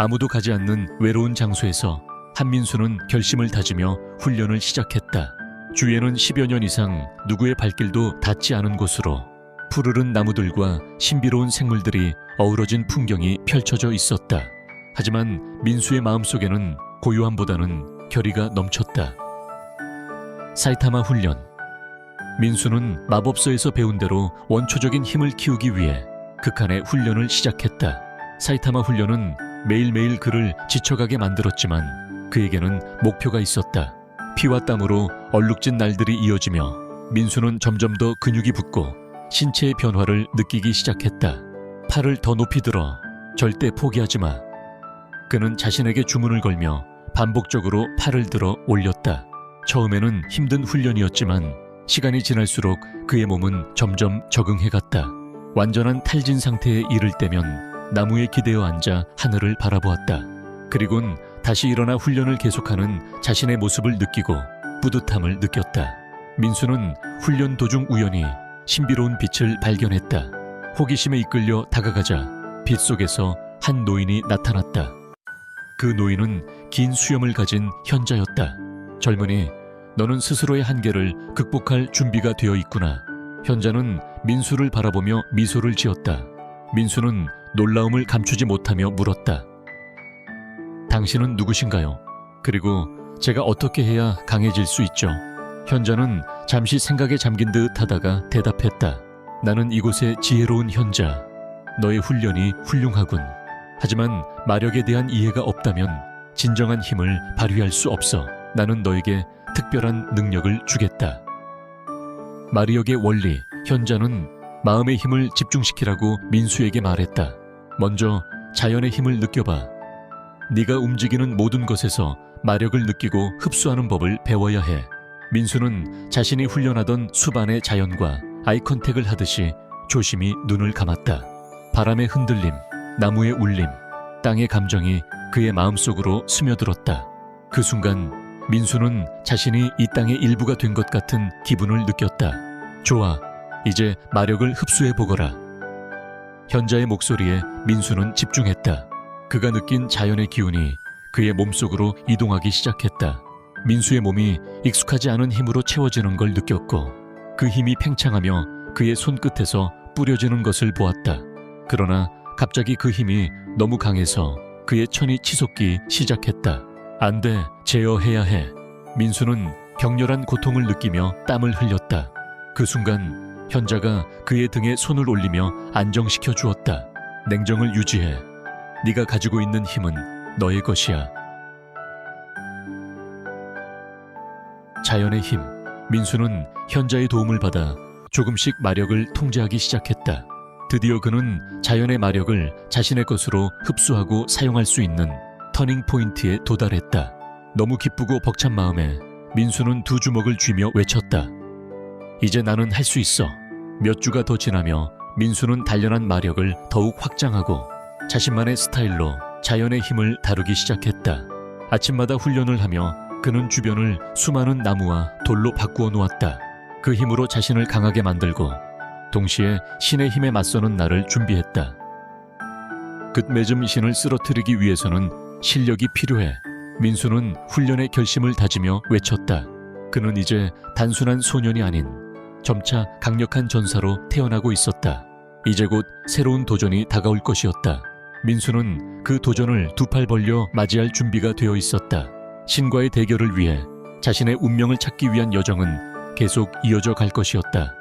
아무도 가지 않는 외로운 장소에서 한민수는 결심을 다지며 훈련을 시작했다. 주위에는 10여 년 이상 누구의 발길도 닿지 않은 곳으로 푸르른 나무들과 신비로운 생물들이 어우러진 풍경이 펼쳐져 있었다. 하지만 민수의 마음속에는 고요함보다는 결의가 넘쳤다. 사이타마 훈련 민수는 마법서에서 배운 대로 원초적인 힘을 키우기 위해 극한의 훈련을 시작했다. 사이타마 훈련은 매일매일 그를 지쳐가게 만들었지만 그에게는 목표가 있었다. 피와 땀으로 얼룩진 날들이 이어지며 민수는 점점 더 근육이 붙고 신체의 변화를 느끼기 시작했다. 팔을 더 높이 들어 절대 포기하지 마. 그는 자신에게 주문을 걸며 반복적으로 팔을 들어 올렸다. 처음에는 힘든 훈련이었지만 시간이 지날수록 그의 몸은 점점 적응해갔다. 완전한 탈진 상태에 이를 때면 나무에 기대어 앉아 하늘을 바라보았다. 그리곤 다시 일어나 훈련을 계속하는 자신의 모습을 느끼고 뿌듯함을 느꼈다. 민수는 훈련 도중 우연히 신비로운 빛을 발견했다. 호기심에 이끌려 다가가자 빛 속에서 한 노인이 나타났다. 그 노인은 긴 수염을 가진 현자였다. 젊은이, 너는 스스로의 한계를 극복할 준비가 되어 있구나. 현자는 민수를 바라보며 미소를 지었다. 민수는 놀라움을 감추지 못하며 물었다. 당신은 누구신가요? 그리고 제가 어떻게 해야 강해질 수 있죠? 현자는 잠시 생각에 잠긴 듯 하다가 대답했다. 나는 이곳의 지혜로운 현자. 너의 훈련이 훌륭하군. 하지만 마력에 대한 이해가 없다면 진정한 힘을 발휘할 수 없어. 나는 너에게 특별한 능력을 주겠다. 마리역의 원리, 현자는 마음의 힘을 집중시키라고 민수에게 말했다. 먼저 자연의 힘을 느껴봐. 네가 움직이는 모든 것에서 마력을 느끼고 흡수하는 법을 배워야 해. 민수는 자신이 훈련하던 수반의 자연과 아이컨택을 하듯이 조심히 눈을 감았다. 바람의 흔들림, 나무의 울림, 땅의 감정이 그의 마음속으로 스며들었다. 그 순간 민수는 자신이 이 땅의 일부가 된 것 같은 기분을 느꼈다. 좋아, 이제 마력을 흡수해 보거라. 현자의 목소리에 민수는 집중했다. 그가 느낀 자연의 기운이 그의 몸속으로 이동하기 시작했다. 민수의 몸이 익숙하지 않은 힘으로 채워지는 걸 느꼈고 그 힘이 팽창하며 그의 손끝에서 뿌려지는 것을 보았다. 그러나 갑자기 그 힘이 너무 강해서 그의 천이 치솟기 시작했다. 안 돼, 제어해야 해. 민수는 격렬한 고통을 느끼며 땀을 흘렸다. 그 순간 현자가 그의 등에 손을 올리며 안정시켜 주었다. 냉정을 유지해. 네가 가지고 있는 힘은 너의 것이야. 자연의 힘. 민수는 현자의 도움을 받아 조금씩 마력을 통제하기 시작했다. 드디어 그는 자연의 마력을 자신의 것으로 흡수하고 사용할 수 있는 터닝 포인트에 도달했다. 너무 기쁘고 벅찬 마음에 민수는 두 주먹을 쥐며 외쳤다. 이제 나는 할 수 있어. 몇 주가 더 지나며 민수는 단련한 마력을 더욱 확장하고 자신만의 스타일로 자연의 힘을 다루기 시작했다. 아침마다 훈련을 하며 그는 주변을 수많은 나무와 돌로 바꾸어 놓았다. 그 힘으로 자신을 강하게 만들고 동시에 신의 힘에 맞서는 날을 준비했다. 끝맺음 신을 쓰러뜨리기 위해서는 실력이 필요해. 민수는 훈련의 결심을 다지며 외쳤다. 그는 이제 단순한 소년이 아닌 점차 강력한 전사로 태어나고 있었다. 이제 곧 새로운 도전이 다가올 것이었다. 민수는 그 도전을 두 팔 벌려 맞이할 준비가 되어 있었다. 신과의 대결을 위해 자신의 운명을 찾기 위한 여정은 계속 이어져 갈 것이었다.